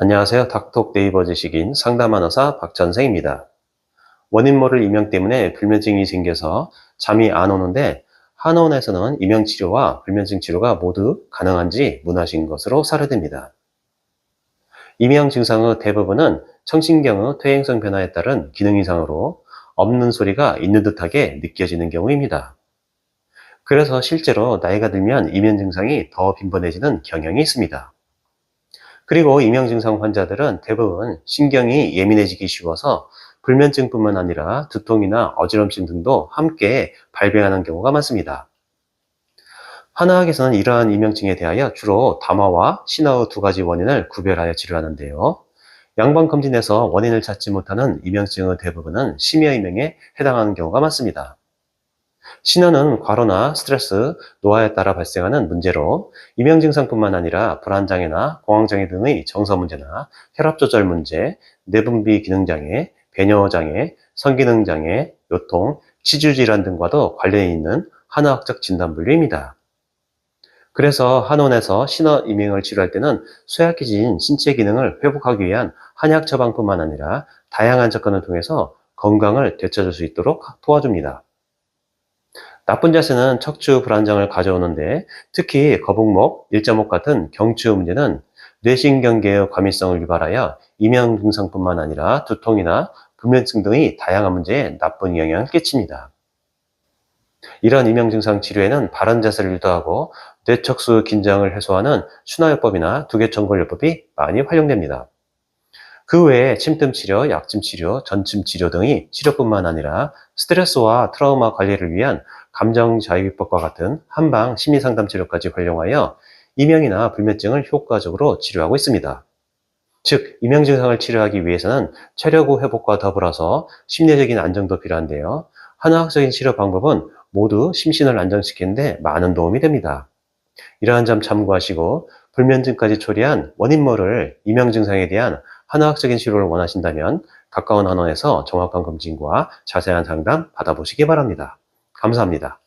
안녕하세요. 닥톡 네이버 지식인 상담한 의사 박전생입니다. 원인 모를 이명 때문에 불면증이 생겨서 잠이 안 오는데 한의원에서는 이명 치료와 불면증 치료가 모두 가능한지 문하신 것으로 사례됩니다. 이명 증상의 대부분은 청신경의 퇴행성 변화에 따른 기능 이상으로 없는 소리가 있는 듯하게 느껴지는 경우입니다. 그래서 실제로 나이가 들면 이명 증상이 더 빈번해지는 경향이 있습니다. 그리고 이명 증상 환자들은 대부분 신경이 예민해지기 쉬워서 불면증뿐만 아니라 두통이나 어지럼증 등도 함께 발병하는 경우가 많습니다. 한의학에서는 이러한 이명증에 대하여 주로 담화와 신화의 두 가지 원인을 구별하여 치료하는데요. 양방 검진에서 원인을 찾지 못하는 이명증의 대부분은 심야이명에 해당하는 경우가 많습니다. 신화는 과로나 스트레스, 노화에 따라 발생하는 문제로 이명 증상뿐만 아니라 불안장애나 공황장애 등의 정서 문제나 혈압 조절 문제, 내분비 기능 장애, 배뇨 장애, 성기능 장애, 요통, 치주 질환 등과도 관련이 있는 한의학적 진단 분류입니다. 그래서 한의원에서 신어 이명을 치료할 때는 쇠약해진 신체 기능을 회복하기 위한 한약 처방뿐만 아니라 다양한 접근을 통해서 건강을 되찾을 수 있도록 도와줍니다. 나쁜 자세는 척추 불안정을 가져오는데 특히 거북목, 일자목 같은 경추 문제는 뇌신경계의 과민성을 유발하여 이명 증상뿐만 아니라 두통이나 불면증 등의 다양한 문제에 나쁜 영향을 끼칩니다. 이런 이명 증상 치료에는 바른 자세를 유도하고 뇌척수 긴장을 해소하는 순화요법이나 두개천골요법이 많이 활용됩니다. 그 외에 침뜸 치료, 약침 치료, 전침 치료 등이 치료뿐만 아니라 스트레스와 트라우마 관리를 위한 감정 자유비법과 같은 한방 심리 상담 치료까지 활용하여 이명이나 불면증을 효과적으로 치료하고 있습니다. 즉, 이명 증상을 치료하기 위해서는 체력 후 회복과 더불어서 심리적인 안정도 필요한데요. 한의학적인 치료 방법은 모두 심신을 안정시키는데 많은 도움이 됩니다. 이러한 점 참고하시고 불면증까지 초래한 원인모를 이명 증상에 대한 한의학적인 치료를 원하신다면 가까운 한의원에서 정확한 검진과 자세한 상담 받아보시기 바랍니다. 감사합니다.